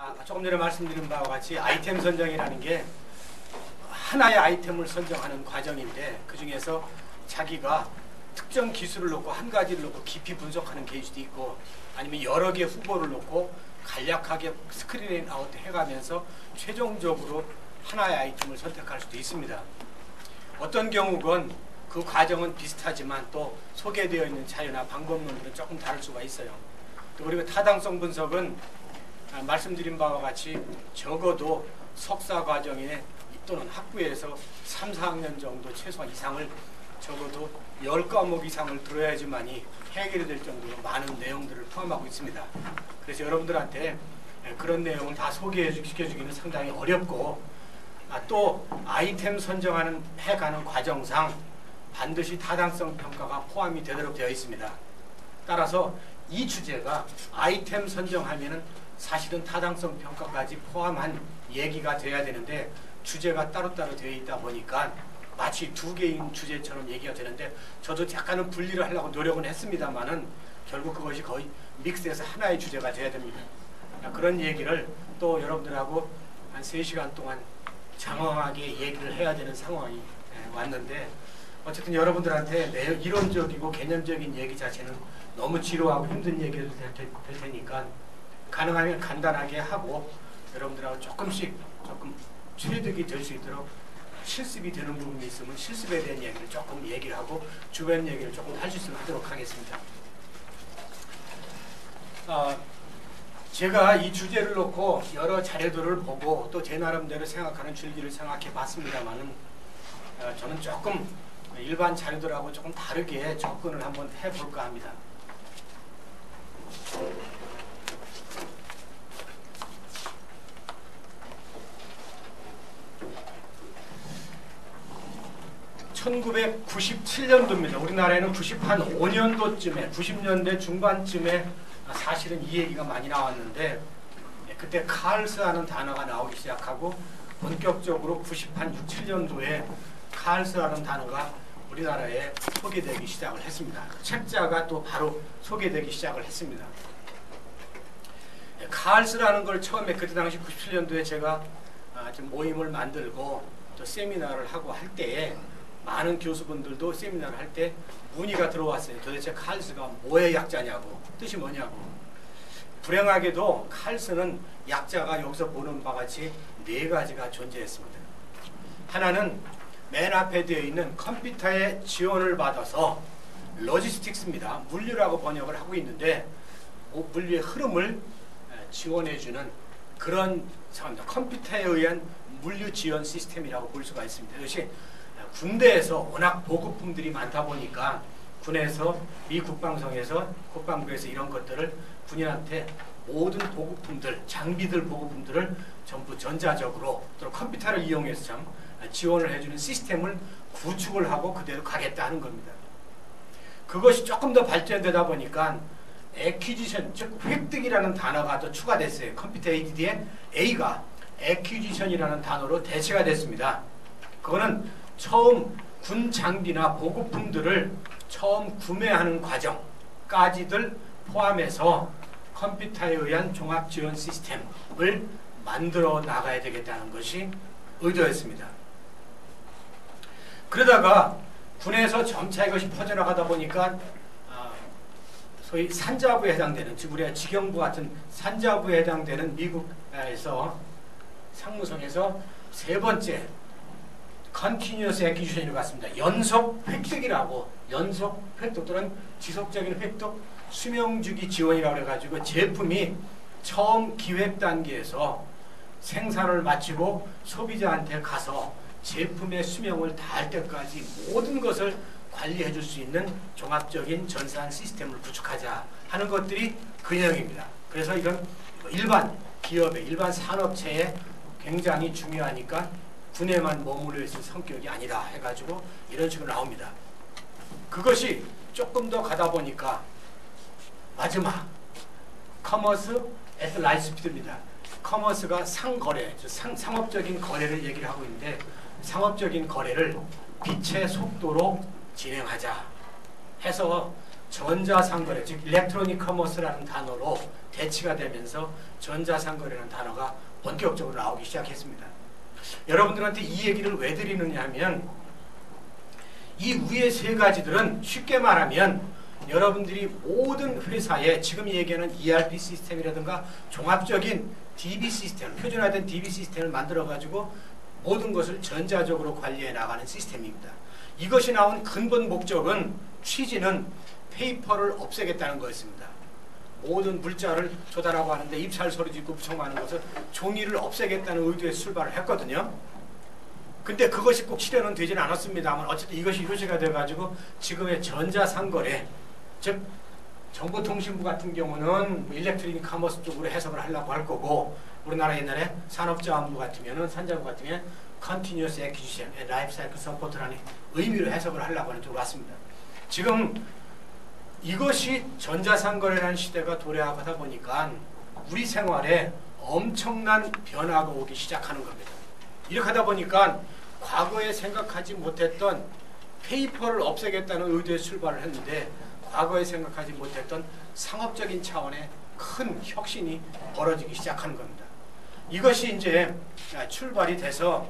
아, 조금 전에 말씀드린 바와 같이 아이템 선정이라는 게 하나의 아이템을 선정하는 과정인데 그 중에서 자기가 특정 기술을 놓고 한 가지를 놓고 깊이 분석하는 케이스도 있고 아니면 여러 개의 후보를 놓고 간략하게 스크린 아웃 해가면서 최종적으로 하나의 아이템을 선택할 수도 있습니다. 어떤 경우건 그 과정은 비슷하지만 또 소개되어 있는 자료나 방법론들은 조금 다를 수가 있어요. 또 그리고 타당성 분석은 아, 말씀드린 바와 같이 적어도 석사 과정에 또는 학부에서 3, 4학년 정도 최소한 이상을 적어도 10과목 이상을 들어야지만이 해결이 될 정도로 많은 내용들을 포함하고 있습니다. 그래서 여러분들한테 그런 내용을 다 소개시켜주기는 상당히 어렵고 아, 또 아이템 선정하는 해가는 과정상 반드시 타당성 평가가 포함이 되도록 되어 있습니다. 따라서 이 주제가 아이템 선정하면은 사실은 타당성 평가까지 포함한 얘기가 돼야 되는데 주제가 따로따로 되어 있다 보니까 마치 두 개인 주제처럼 얘기가 되는데 저도 약간은 분리를 하려고 노력은 했습니다만은 결국 그것이 거의 믹스해서 하나의 주제가 돼야 됩니다. 그런 얘기를 또 여러분들하고 한 3시간 동안 장황하게 얘기를 해야 되는 상황이 예, 왔는데 어쨌든 여러분들한테 이론적이고 개념적인 얘기 자체는 너무 지루하고 힘든 얘기를 될 테니까 가능하면 간단하게 하고 여러분들하고 조금씩 조금 취득이 될 수 있도록 실습이 되는 부분이 있으면 실습에 대한 얘기를 조금 얘기를 하고 주변 얘기를 조금 할 수 있으면 하도록 하겠습니다. 어, 제가 이 주제를 놓고 여러 자료들을 보고 또 제 나름대로 생각하는 줄기를 생각해 봤습니다만은 어, 저는 조금 일반 자료들하고 조금 다르게 접근을 한번 해볼까 합니다. 1997년도입니다. 우리나라에는 90한 5년도쯤에 90년대 중반쯤에 사실은 이 얘기가 많이 나왔는데 예, 그때 칼스라는 단어가 나오기 시작하고 본격적으로 90한 6, 7년도에 칼스라는 단어가 우리나라에 소개되기 시작을 했습니다. 책자가 또 바로 소개되기 시작을 했습니다. 예, 칼스라는 걸 처음에 그때 당시 97년도에 제가 아, 모임을 만들고 또 세미나를 하고 할 때에 많은 교수분들도 세미나를 할 때 문의가 들어왔어요. 도대체 칼스가 뭐의 약자냐고 뜻이 뭐냐고. 불행하게도 칼스는 약자가 여기서 보는 바와 같이 네 가지가 존재했습니다. 하나는 맨 앞에 되어 있는 컴퓨터의 지원을 받아서 로지스틱스입니다. 물류라고 번역을 하고 있는데 물류의 흐름을 지원해주는 그런 컴퓨터에 의한 물류 지원 시스템이라고 볼 수가 있습니다. 이것이 군대에서 워낙 보급품들이 많다 보니까 군에서 미 국방성에서 국방부에서 이런 것들을 군인한테 모든 보급품들, 장비들 보급품들을 전부 전자적으로 또 컴퓨터를 이용해서 참 지원을 해주는 시스템을 구축을 하고 그대로 가겠다 하는 겁니다. 그것이 조금 더 발전되다 보니까 에퀴지션, 즉 획득이라는 단어가 또 추가됐어요. 컴퓨터 ADD에 A가 에퀴지션이라는 단어로 대체가 됐습니다. 그거는 처음 군 장비나 보급품들을 처음 구매하는 과정까지들 포함해서 컴퓨터에 의한 종합 지원 시스템을 만들어 나가야 되겠다는 것이 의도였습니다. 그러다가 군에서 점차 이것이 퍼져나가다 보니까 아, 소위 산자부에 해당되는 즉 우리가 직영부 같은 산자부에 해당되는 미국에서 상무성에서 세 번째 컨티뉴어스 액기주션이라고 같습니다. 연속 획득이라고 연속 획득 또는 지속적인 획득 수명주기 지원이라고 해가지고 제품이 처음 기획 단계에서 생산을 마치고 소비자한테 가서 제품의 수명을 다할 때까지 모든 것을 관리해 줄 수 있는 종합적인 전산 시스템을 구축하자 하는 것들이 그 내용입니다. 그래서 이건 일반 기업의 일반 산업체에 굉장히 중요하니까 군에만 머물러 있을 성격이 아니다 해가지고 이런 식으로 나옵니다. 그것이 조금 더 가다 보니까 마지막 커머스 에스 라이스피드입니다. 커머스가 상거래, 상, 상업적인 거래를 얘기를 하고 있는데 상업적인 거래를 빛의 속도로 진행하자 해서 전자상거래, 즉 일렉트로닉 커머스라는 단어로 대치가 되면서 전자상거래라는 단어가 본격적으로 나오기 시작했습니다. 여러분들한테 이 얘기를 왜 드리느냐 하면 이 위의 세 가지들은 쉽게 말하면 여러분들이 모든 회사에 지금 얘기하는 ERP 시스템이라든가 종합적인 DB 시스템, 표준화된 DB 시스템을 만들어 가지고 모든 것을 전자적으로 관리해 나가는 시스템입니다. 이것이 나온 근본 목적은 취지는 페이퍼를 없애겠다는 거였습니다. 모든 물자를 조달하고 하는데 입찰 서류 짓고 부청하는 것을 종이를 없애겠다는 의도에 출발을 했거든요. 근데 그것이 꼭 실현은 되지는 않았습니다만 어쨌든 이것이 유지가 돼가지고 지금의 전자상거래 즉 정보통신부 같은 경우는 뭐 일렉트리닉 카머스 쪽으로 해석을 하려고 할 거고 우리나라 옛날에 산업자원부 같으면은 산자부 같으면 Acquisition and Life Cycle Support라는 의미로 해석을 하려고 하는 쪽으로 왔습니다. 지금 이것이 전자상거래라는 시대가 도래하다 보니까 우리 생활에 엄청난 변화가 오기 시작하는 겁니다. 이렇게 하다 보니까 과거에 생각하지 못했던 페이퍼를 없애겠다는 의도에 출발을 했는데 과거에 생각하지 못했던 상업적인 차원의 큰 혁신이 벌어지기 시작하는 겁니다. 이것이 이제 출발이 돼서